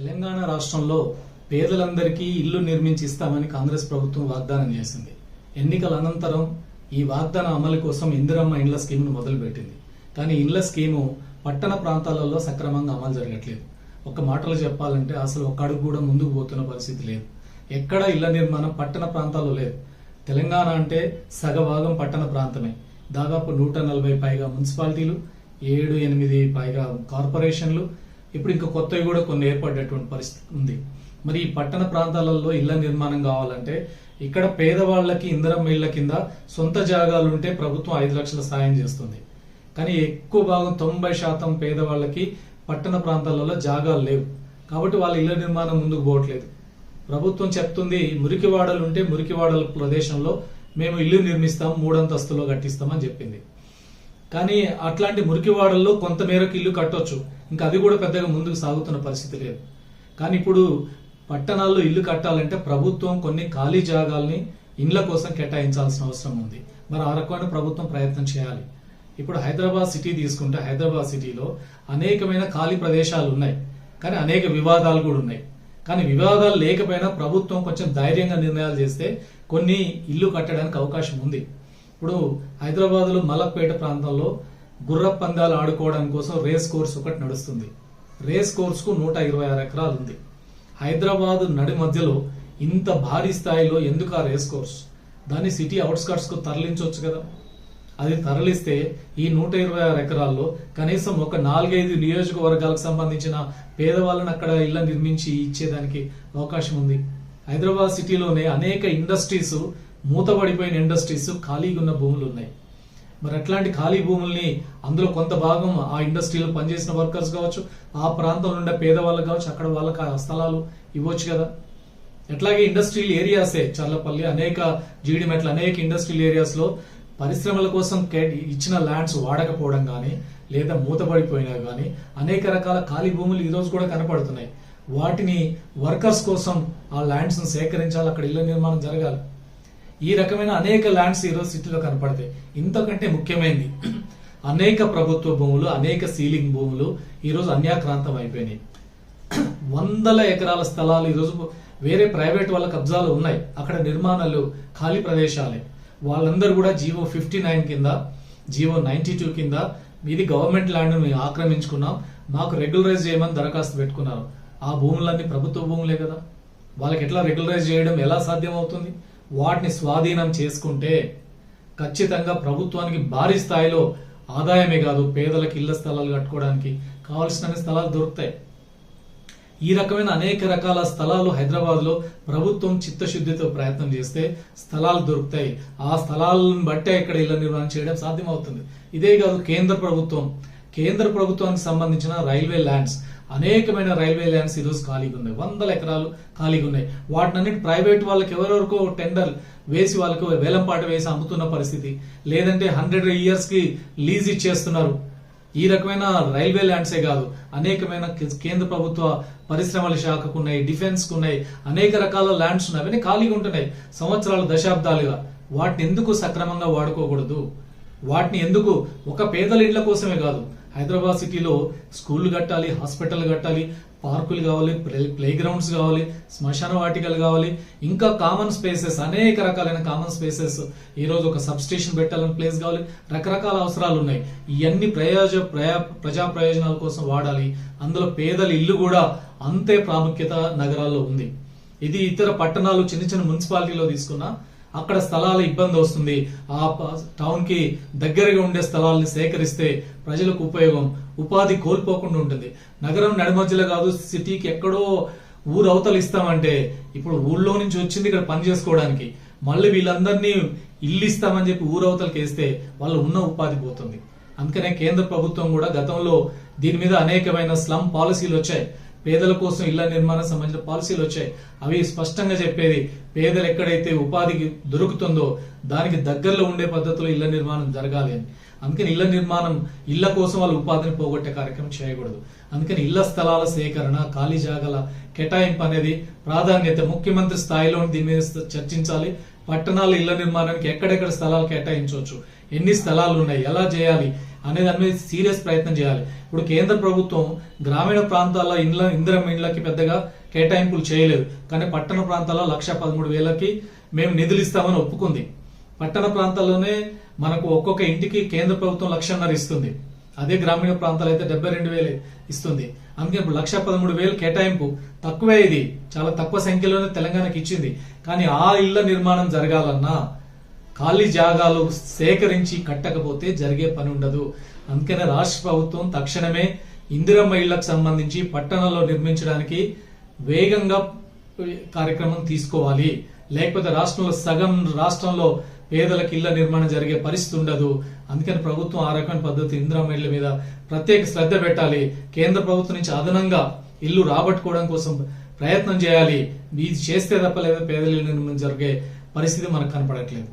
తెలంగాణ రాష్ట్రంలో పేదలందరికీ ఇల్లు నిర్మించి ఇస్తామని కాంగ్రెస్ ప్రభుత్వం వాగ్దానం చేసింది. ఎన్నికల అనంతరం ఈ వాగ్దాన అమలు కోసం ఇందిరమ్మ ఇండ్ల స్కీమ్ను మొదలుపెట్టింది. కానీ ఇండ్ల స్కీము పట్టణ ప్రాంతాలలో సక్రమంగా అమలు జరగట్లేదు. ఒక మాటలు చెప్పాలంటే అసలు ఒక అడుగు కూడా ముందుకు పోతున్న పరిస్థితి లేదు. ఎక్కడ ఇళ్ళ నిర్మాణం పట్టణ ప్రాంతాల్లో లేదు. తెలంగాణ అంటే సగభాగం పట్టణ ప్రాంతమే. దాదాపు నూట నలభై పైగా మున్సిపాలిటీలు ఏడు ఎనిమిది పైగా కార్పొరేషన్లు ఇప్పుడు ఇంకా కొత్తవి కూడా కొన్ని ఏర్పడేటువంటి పరిస్థితి ఉంది. మరి ఈ పట్టణ ప్రాంతాలలో ఇళ్ళ నిర్మాణం కావాలంటే ఇక్కడ పేదవాళ్ళకి ఇందిరమ్మ ఇళ్ళ కింద సొంత జాగాలు ఉంటే ప్రభుత్వం ఐదు లక్షల సాయం చేస్తుంది. కానీ ఎక్కువ భాగం తొంభై శాతం పేదవాళ్ళకి పట్టణ ప్రాంతాలలో జాగాలు లేవు. కాబట్టి వాళ్ళ ఇళ్ళ నిర్మాణం ముందుకు పోవట్లేదు. ప్రభుత్వం చెప్తుంది మురికివాడలు ఉంటే మురికివాడల ప్రదేశంలో మేము ఇల్లు నిర్మిస్తాం మూడంతస్తులో కట్టిస్తామని చెప్పింది. కానీ అట్లాంటి మురికివాడల్లో కొంత మేరకు ఇల్లు కట్టొచ్చు. ఇంకా అది కూడా పెద్దగా ముందుకు సాగుతున్న పరిస్థితి లేదు. కానీ ఇప్పుడు పట్టణాల్లో ఇల్లు కట్టాలంటే ప్రభుత్వం కొన్ని ఖాళీ జాగాల్ని ఇండ్ల కోసం కేటాయించాల్సిన అవసరం ఉంది. మరి ఆ రకమైన ప్రభుత్వం ప్రయత్నం చేయాలి. ఇప్పుడు హైదరాబాద్ సిటీ తీసుకుంటే హైదరాబాద్ సిటీలో అనేకమైన ఖాళీ ప్రదేశాలు ఉన్నాయి. కానీ అనేక వివాదాలు కూడా ఉన్నాయి. కానీ వివాదాలు లేకపోయినా ప్రభుత్వం కొంచెం ధైర్యంగా నిర్ణయాలు చేస్తే కొన్ని ఇల్లు కట్టడానికి అవకాశం ఉంది. ఇప్పుడు హైదరాబాద్లో మలక్పేట ప్రాంతంలో గుర్ర పందాలు ఆడుకోవడం కోసం రేస్ కోర్స్ ఒకటి నడుస్తుంది. రేస్ కోర్స్కు నూట ఇరవై ఆరు ఎకరాలు ఉంది హైదరాబాద్ నడి మధ్యలో ఇంత భారీ స్థాయిలో ఎందుకు ఆ రేస్ కోర్స్? దాన్ని సిటీ అవుట్స్కట్స్కు తరలించవచ్చు కదా. అది తరలిస్తే ఈ నూట ఇరవై ఆరు ఎకరాల్లో కనీసం ఒక నాలుగైదు నియోజకవర్గాలకు సంబంధించిన పేదవాళ్ళని అక్కడ ఇళ్ళ నిర్మించి ఇచ్చేదానికి అవకాశం ఉంది. హైదరాబాద్ సిటీలోనే అనేక ఇండస్ట్రీస్ మూతపడిపోయిన ఇండస్ట్రీస్ ఖాళీగా ఉన్న భూములు ఉన్నాయి మరి అట్లాంటి ఖాళీ భూముల్ని అందులో కొంత భాగం ఆ ఇండస్ట్రీలో పనిచేసిన వర్కర్స్ కావచ్చు ఆ ప్రాంతంలో ఉండే పేదవాళ్ళకి కావచ్చు అక్కడ వాళ్ళకి ఆ స్థలాలు ఇవ్వచ్చు కదా. ఎట్లాగే ఇండస్ట్రియల్ ఏరియాసే చర్లపల్లి అనేక జీడిమెట్ల అనేక ఇండస్ట్రియల్ ఏరియాస్లో పరిశ్రమల కోసం కే- ఇచ్చిన ల్యాండ్స్ వాడకపోవడం కానీ లేదా మూతపడిపోయినా కానీ అనేక రకాల ఖాళీ భూములు ఈ రోజు కూడా కనపడుతున్నాయి. వాటిని వర్కర్స్ కోసం ఆ ల్యాండ్స్ను సేకరించాలి అక్కడ ఇళ్ళ నిర్మాణం జరగాలి. ఈ రకమైన అనేక ల్యాండ్స్ ఈరోజు సిటీలో కనపడతాయి. ఇంతకంటే ముఖ్యమైనది అనేక ప్రభుత్వ భూములు అనేక సీలింగ్ భూములు ఈరోజు అన్యాక్రాంతం అయిపోయినాయి. వందల ఎకరాల స్థలాలు ఈరోజు వేరే ప్రైవేట్ వాళ్ళ కబ్జాలు ఉన్నాయి. అక్కడ నిర్మాణాలు ఖాళీ ప్రదేశాలే. వాళ్ళందరూ కూడా జీవో ఫిఫ్టీ నైన్ కింద జీవో నైన్టీ టూ కింద మీది గవర్నమెంట్ ల్యాండ్ మేము ఆక్రమించుకున్నాం. మాకు రెగ్యులరైజ్ చేయమని దరఖాస్తు పెట్టుకున్నారు. ఆ భూములన్నీ ప్రభుత్వ భూములే కదా. వాళ్ళకి ఎట్లా రెగ్యులరైజ్ చేయడం ఎలా సాధ్యం అవుతుంది వాటిని స్వాధీనం చేసుకుంటే ఖచ్చితంగా ప్రభుత్వానికి భారీ స్థాయిలో ఆదాయమే కాదు పేదలకు ఇళ్ళ స్థలాలు కట్టుకోవడానికి కావలసిన స్థలాలు దొరుకుతాయి. ఈ రకమైన అనేక రకాల స్థలాలు హైదరాబాద్లో ప్రభుత్వం చిత్తశుద్ధితో ప్రయత్నం చేస్తే స్థలాలు దొరుకుతాయి. ఆ స్థలాలను బట్టే ఇక్కడ ఇళ్ళ నిర్మాణం చేయడం సాధ్యమవుతుంది. ఇదే కాదు కేంద్ర ప్రభుత్వం కేంద్ర ప్రభుత్వానికి సంబంధించిన రైల్వే ల్యాండ్స్ అనేకమైన రైల్వే ల్యాండ్స్ ఈరోజు ఖాళీగా ఉన్నాయి. వందల ఎకరాలు ఖాళీగా ఉన్నాయి. వాటినన్నిటి ప్రైవేట్ వాళ్ళకి ఎవరెవరికో టెండర్ వేసి వాళ్ళకు వేలంపాట వేసి అమ్ముతున్న పరిస్థితి. లేదంటే హండ్రెడ్ ఇయర్స్కి లీజ్ ఇచ్చేస్తున్నారు. ఈ రకమైన రైల్వే ల్యాండ్సే కాదు. అనేకమైన కేంద్ర ప్రభుత్వ పరిశ్రమల శాఖకు ఉన్నాయి డిఫెన్స్కు ఉన్నాయి. అనేక రకాల ల్యాండ్స్ ఉన్నాయి. అవన్నీ ఖాళీగా ఉంటున్నాయి. సంవత్సరాలు దశాబ్దాలుగా. వాటిని ఎందుకు సక్రమంగా వాడుకోకూడదు? వాటిని ఎందుకు ఒక పేదల ఇళ్ళ కోసమే కాదు. హైదరాబాద్ సిటీలో స్కూళ్ళు కట్టాలి హాస్పిటల్ కట్టాలి పార్కులు కావాలి ప్లే గ్రౌండ్స్ కావాలి శ్మశాన వాటికలు కావాలి ఇంకా కామన్ స్పేసెస్ అనేక రకాలైన కామన్ స్పేసెస్. ఈరోజు ఒక సబ్ స్టేషన్ పెట్టాలని ప్లేస్ కావాలి. రకరకాల అవసరాలు ఉన్నాయి. ఇవన్నీ ప్రయోజ ప్రయా- ప్రజా ప్రయోజనాల కోసం వాడాలి. అందులో పేదల ఇల్లు కూడా అంతే ప్రాముఖ్యత నగరాల్లో ఉంది. ఇది ఇతర పట్టణాలు చిన్న చిన్న మున్సిపాలిటీలో తీసుకున్నా అక్కడ స్థలాల ఇబ్బంది వస్తుంది. ఆ టౌన్కి టౌన్కి దగ్గరగా ఉండే స్థలాలను సేకరిస్తే ప్రజలకు ఉపయోగం ఉపాధి కోల్పోకుండా ఉంటుంది. నగరం నడిమధ్యలో కాదు సిటీకి ఎక్కడో ఊరు అవతలు ఇస్తామంటే ఇప్పుడు ఊళ్ళో నుంచి వచ్చింది ఇక్కడ పని చేసుకోవడానికి. మళ్ళీ వీళ్ళందరినీ ఇల్లు ఇస్తామని చెప్పి ఊరు వేస్తే వాళ్ళు ఉన్న ఉపాధి పోతుంది. అందుకనే కేంద్ర ప్రభుత్వం కూడా గతంలో దీని మీద అనేకమైన స్లమ్ పాలసీలు వచ్చాయి. పేదల కోసం ఇళ్ళ నిర్మాణం సంబంధించిన పాలసీలు వచ్చాయి. అవి స్పష్టంగా చెప్పేది పేదలు ఎక్కడైతే ఉపాధికి దొరుకుతుందో దానికి దగ్గరలో ఉండే పద్ధతిలో ఇళ్ళ నిర్మాణం జరగాలి అని. అందుకని ఇళ్ళ నిర్మాణం ఇళ్ళ కోసం వాళ్ళు ఉపాధిని పోగొట్టే కార్యక్రమం చేయకూడదు. అందుకని ఇళ్ళ స్థలాల సేకరణ ఖాళీ జాగాల కేటాయింపు అనేది ప్రాధాన్యత ముఖ్యమంత్రి స్థాయిలో దీని మీద చర్చించాలి. పట్టణాల ఇళ్ళ నిర్మాణానికి ఎక్కడెక్కడ స్థలాలు కేటాయించవచ్చు? ఎన్ని స్థలాలు ఉన్నాయి? ఎలా చేయాలి? అనే దాని మీద సీరియస్ ప్రయత్నం చేయాలి. ఇప్పుడు కేంద్ర ప్రభుత్వం గ్రామీణ ప్రాంతాల్లో ఇండ్ల ఇందిరం ఇండ్లకి పెద్దగా కేటాయింపులు చేయలేదు. కానీ పట్టణ ప్రాంతాల్లో లక్ష పదమూడు వేలకి మేము నిధులు ఇస్తామని ఒప్పుకుంది. పట్టణ ప్రాంతాల్లోనే మనకు ఒక్కొక్క ఇంటికి కేంద్ర ప్రభుత్వం లక్షన్నర ఇస్తుంది. అదే గ్రామీణ ప్రాంతాలు అయితే డెబ్బై రెండు వేలు ఇస్తుంది. అందుకే ఇప్పుడు లక్ష పదమూడు వేలు కేటాయింపు తక్కువే ఇది. చాలా తక్కువ సంఖ్యలోనే తెలంగాణకి ఇచ్చింది. కానీ ఆ ఇళ్ళ నిర్మాణం జరగాలన్నా ఖాళీ జాగాలు సేకరించి కట్టకపోతే జరిగే పని ఉండదు. అందుకనే రాష్ట్ర ప్రభుత్వం తక్షణమే ఇందిరమ్మ ఇళ్ళకు సంబంధించి పట్టణంలో నిర్మించడానికి వేగంగా కార్యక్రమం తీసుకోవాలి. లేకపోతే రాష్ట్రంలో సగం రాష్ట్రంలో పేదలకు ఇళ్ళ నిర్మాణం జరిగే పరిస్థితి ఉండదు. అందుకని ప్రభుత్వం ఆ రకమైన పద్ధతి ఇందిరమ్మ ఇళ్ళ మీద ప్రత్యేక శ్రద్ధ పెట్టాలి. కేంద్ర ప్రభుత్వం నుంచి అదనంగా ఇల్లు రాబట్టుకోవడం కోసం ప్రయత్నం చేయాలి. ఇది చేస్తే తప్ప లేదా పేదల ఇళ్ళ నిర్మాణం జరిగే పరిస్థితి మనకు కనపడట్లేదు.